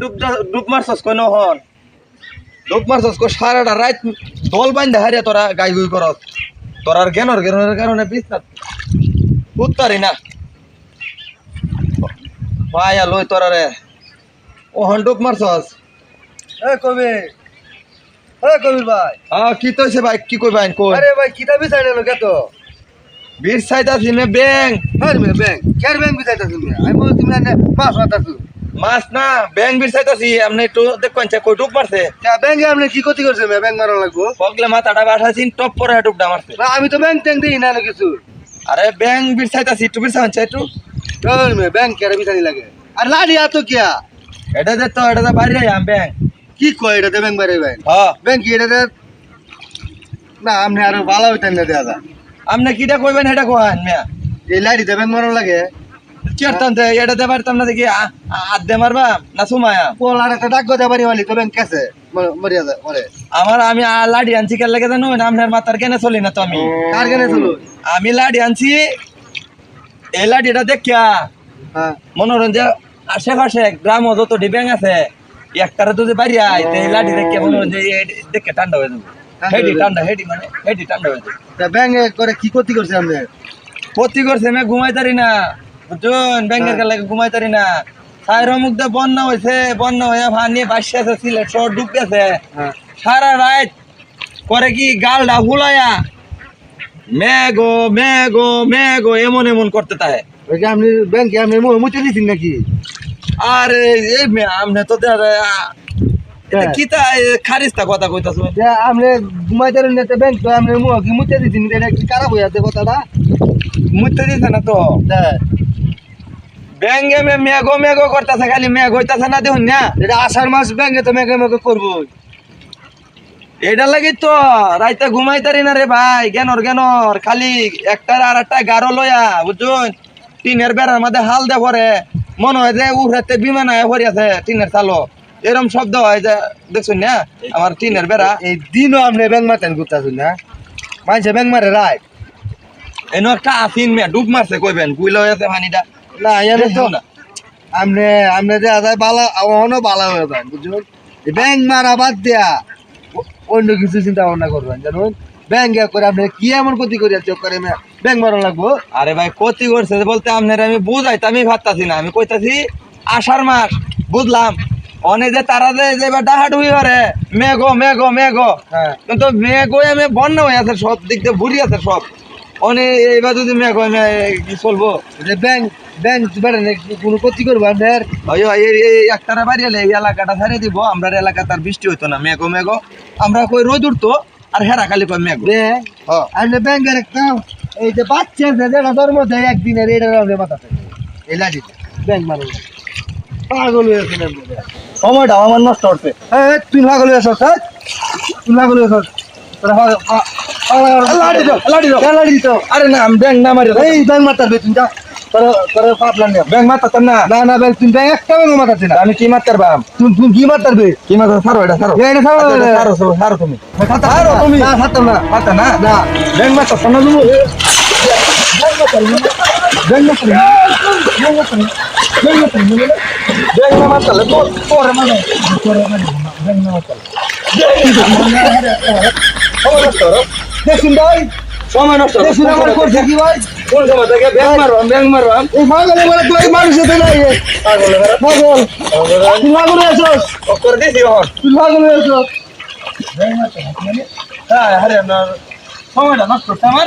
ডুব ডুব মারছস কই নহন ডুব মারছস কো সারাটা রাত দল বাইন্ধা হারিয়া তোরা গাই গুই করস। তোর আর জ্ঞানর জ্ঞানের কারণে বিস্তার উত্তারি না। ভাইয়া লই তোরা রে ও হন ডুব মারছস। এ কবি এ কবির ভাই। কি ভাই? কি কই ভাই কই? আরে ভাই কিতা বিচাই না কে তো? বীর সিনে ব্যাং মে ব্যাংক। ব্যাংক বিচাইতা তুমি? আমি বলি তুমি না মাছ না ব্যাং বীর একটু দেখবেন মারছে? ব্যাংকে কি ক্ষতি করছে মে? ব্যাংক মারা লাগবো? পগলে মাথাটা বাসাছিন টপ করে ডুবটা মারছে। না আমি তো ব্যাংক দিই না কিছু। আরে ব্যাং বীর একটু বীর সাইছে একটু। মে ব্যাংক লাগে? আর লাড়ি আতো কিয়া? এটা দে তো এটা বাইরে আম ব্যাং কি কয় এটা ব্যাংক বাইরে ব্যাংক হ্যাঁ। ব্যাংক কি এটা না আপনি আরও ভালো হইতেন না দাদা আপনি কিটা কইবেন এটা মিয়া। এই লাড়িতে ব্যাংক মারা লাগে। চেরতাম তে এটা দে পারতাম না দেখি দে মারবা না সুমায়া? একটা ডাক গদা বাড়ি মালি তো ব্যাংক কাছে মরিয়া মরে। আমার আমি লাডি আনছি কেন লাগে জানো? আপনার মাথার কেন চলি না তো আমি। কার কেনে চলো? আমি লাডি আনছি এই লাডিটা দেখিয়া হ্যাঁ। মনোরঞ্জন আশেপাশে গ্রাম যত ডিব্যাং আছে একটারে যদি বাড়ি আয় এই লাঠি দেখে মনোরঞ্জন দেখে ঠান্ডা হয়ে যাবে। হেডি ঠান্ডা হেডি মানে হেডি ঠান্ডা হয়ে যাবে। তা করে কি ক্ষতি করছে আপনি ক্ষতি করছে আমি ঘুমাই তারি না। বুঝুন ব্যাংকের লাগে ঘুমাই তারি না। সাইর মুখ দিয়ে বন্যা হয়েছে বন্যা হয়ে ভানি বাসছে আছে সিলেট শহর ডুবতেছে হ্যাঁ। সারা রাত করে কি গালটা হুলায়া? মেঘো মেঘো মেঘো এমন এমন করতে যে আপনি ব্যাংকে আপনি মুছে দিয়েছেন নাকি? আরে এই মে- আমনে তো হ্যাঁ। কি তা খারিস্তা কথা কইতাছ? আপনি ঘুমাইতে না ব্যাংক তো আপনি মুখ কি মুছে দিয়েছেন এটা কি খারাপ হয়ে যাচ্ছে কথাটা? মুইতে দিছে না তো? হ্যাঁ। ব্যাঙ্গে মে মেঘো মেঘো করতেছে খালি মেঘ হইতাছে না দেখুন না? এটা আষাঢ় মাস ব্যাংকে তো মেঘে মেঘে করব এটা লাগি তো রাইতে ঘুমাইতারি না রে ভাই জ্ঞানর জ্ঞানর খালি একটার আর একটা গারো লয়া বুঝুন? টিনের বেড়ার মধ্যে হাল দে পরে। মনে হয় যে উড়াতে বিমান আয় আছে টিনের চালো এরম শব্দ হয় যে দেখছুন না? আমার টিনের বেড়া। এই দিনও আপনি ব্যাংক মারতেন ঘুরতেছেন না? মানুষে ব্যাংক মারে রায়। এনো একটা আসিন মে ডুব মারছে কইবেন গুইল হয়েছে পানিটা না এনে তো না। আপনি আপনি যে আদায় বালা অহনো বালা হয়ে যান বুঝুন এই ব্যাংক মারা বাদ দেয়া অন্য কিছু চিন্তা ভাবনা করবেন জানুন? ব্যাংক করে আপনি কি এমন ক্ষতি করে চোখ করে ব্যাংক মারা লাগবো। আরে ভাই ক্ষতি করছে বলতে আপনার আমি বুঝাইতামই ভাবতাছি না। আমি কইতাছি আষাঢ় মাস বুঝলাম। অনেক যে তারা যে এবার ডাহাডুই করে মেঘো মেঘো মেঘো। হ্যাঁ। কিন্তু মেঘো আমি বন্যা হয়ে আছে সব দিক দিয়ে ভুরি আছে সব। অনেক এবার যদি মেঘ কি চলবো? যে ব্যাংক ব্যাংক বেড়ে কোনো ক্ষতি করব আপনার? এই- বাড়ি এলে এই এলাকাটা ছেড়ে দিব আমরা এলাকা তার বৃষ্টি হইতো না। মেঘো মেঘো। আমরা কই রোদ উঠতো আর হেরা খালি কই মেঘ। ব্যাংক? হ্যাঁ আপনি ব্যাংকের একটা এই যে বাচ্চা আছে যেটা ধর্ম দেয় একদিনের এটা রাখলে মাথাতে এই লাঠিতে ব্যাংক মারো পাগল হয়েছে না সময়টা আমার নষ্ট হচ্ছে। হ্যাঁ তুই পাগল হয়েছ হ্যাঁ তুই পাগল হয়েছ হয়ে- লাঠি দাও, লাঠি দাও। লাঠি দিত? আরে না আমি ব্যাংক না মারি এই ব্যাংক মারতে তুমি যা। তোর পাপলান নে। ব্যাংক মারতাম না? না না ব্যাংক তুই ব্যাংক একটা ব্যাংক মারতাছিস না। আমি কি মারতে পারবাম তুই তুই কি মারতার বে কি মাথা সারো এটা সারো এটা এটা- সারো সারো, সারো তুমি। সারো তুমি। না ছাড়তাম না। মাথা না? না। ব্যাংক মাথা সামনে তুমি? ব্যাংক মারতার ব্যাংক মারতার ব্যাংক মারতার ব্যাংক না। মারতালে মানে ব্যাংক না মারতার দেখুন ভাই। সময় নষ্ট দেখুন আমার করছে কি ভাই? কোন সময় থেকে? ব্যাংক মারবাম ব্যাংক মারবাম এই পাগল বলে তুই মানুষ হতে নাই পাগল পাগল। তুই পাগল হয়েছস করে দিছি হর তুই পাগল হয়েছস হ্যাঁ আরে সময়টা নষ্ট আমার।